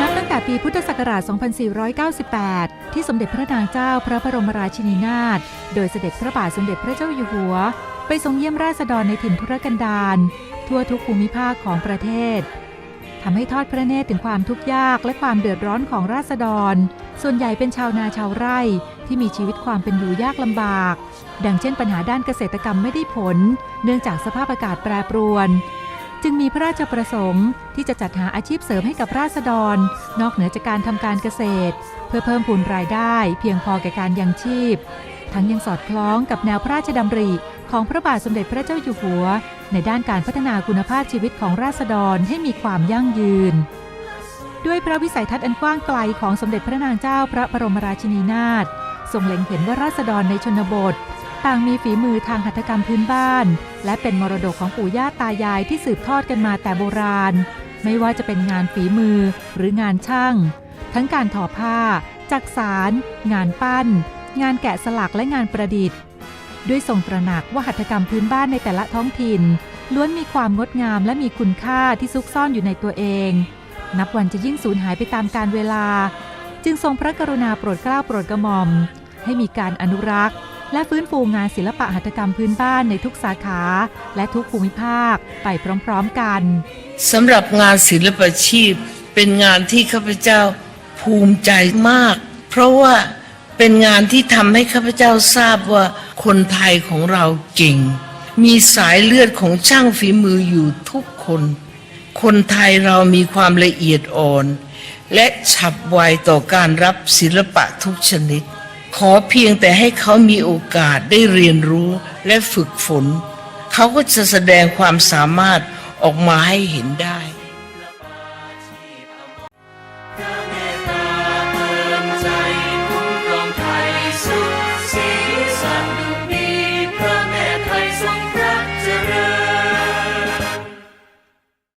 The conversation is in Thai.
นับตั้งแต่ปีพุทธศักราช 2498 ที่สมเด็จพระนางเจ้าพระบรมราชินีนาถ โดยเสด็จพระบาทสมเด็จพระเจ้าอยู่หัว ไปทรงเยี่ยมราษฎรในถิ่นทุรกันดารทั่วทุกภูมิภาคของประเทศ ทำให้ทอดพระเนตรถึงความทุกข์ยากและความเดือดร้อนของราษฎร ส่วนใหญ่เป็นชาวนาชาวไร่ที่มีชีวิตความเป็นอยู่ยากลำบาก ดังเช่นปัญหาด้านเกษตรกรรมไม่ได้ผล เนื่องจากสภาพอากาศแปรปรวน จึงมีพระราชประสงค์ ที่จะจัดหาอาชีพเสริมให้กับราษฎร นอกเหนือจากการทำการเกษตร เพื่อเพิ่มพูนรายได้เพียงพอแก่การยังชีพ ทั้งยังสอดคล้องกับแนวพระราชดำริของพระบาทสมเด็จพระเจ้าอยู่หัว ในด้านการพัฒนาคุณภาพชีวิตของราษฎรให้มีความยั่งยืน ด้วยพระวิสัยทัศน์อันกว้างไกลของสมเด็จพระนางเจ้าพระบรมราชินีนาถทรงเล็งเห็นว่าราษฎรในชนบท ต่างมีฝีมือทางหัตถกรรมพื้นบ้าน และเป็นมรดกของปู่ย่าตายายที่สืบทอดกันมาแต่โบราณ ไม่ว่าจะเป็นงานฝีมือหรืองานช่าง ทั้งการทอผ้า จักสาร งานปั้น งานแกะสลักและงานประดิษฐ์ ด้วยทรงตระหนักว่าหัตถกรรมพื้นบ้านในแต่ละท้องถิ่น ล้วนมีความงดงามและมีคุณค่าที่ซุกซ่อนอยู่ในตัวเอง นับวันจะยิ่งสูญหายไปตามกาลเวลา จึงทรงพระกรุณาโปรดเกล้าโปรดกระหม่อม ให้มีการอนุรักษ์ และฟื้นฟูงานศิลปะหัตถกรรมพื้นบ้านในทุกสาขา และทุกภูมิภาคไปพร้อมๆกันสำหรับงานศิลปาชีพ เป็นงานที่ข้าพเจ้าภูมิใจมาก เพราะว่าเป็นงานที่ทำให้ข้าพเจ้าทราบว่าคนไทยของเราเก่ง มีสายเลือดของช่างฝีมืออยู่ทุกคน คนไทยเรามีความละเอียดอ่อน และฉับไวต่อการรับศิลปะทุกชนิด ขอเพียงแต่ให้เขามีโอกาสได้เรียนรู้และฝึกฝน เขาก็จะแสดงความสามารถออกมาให้เห็นได้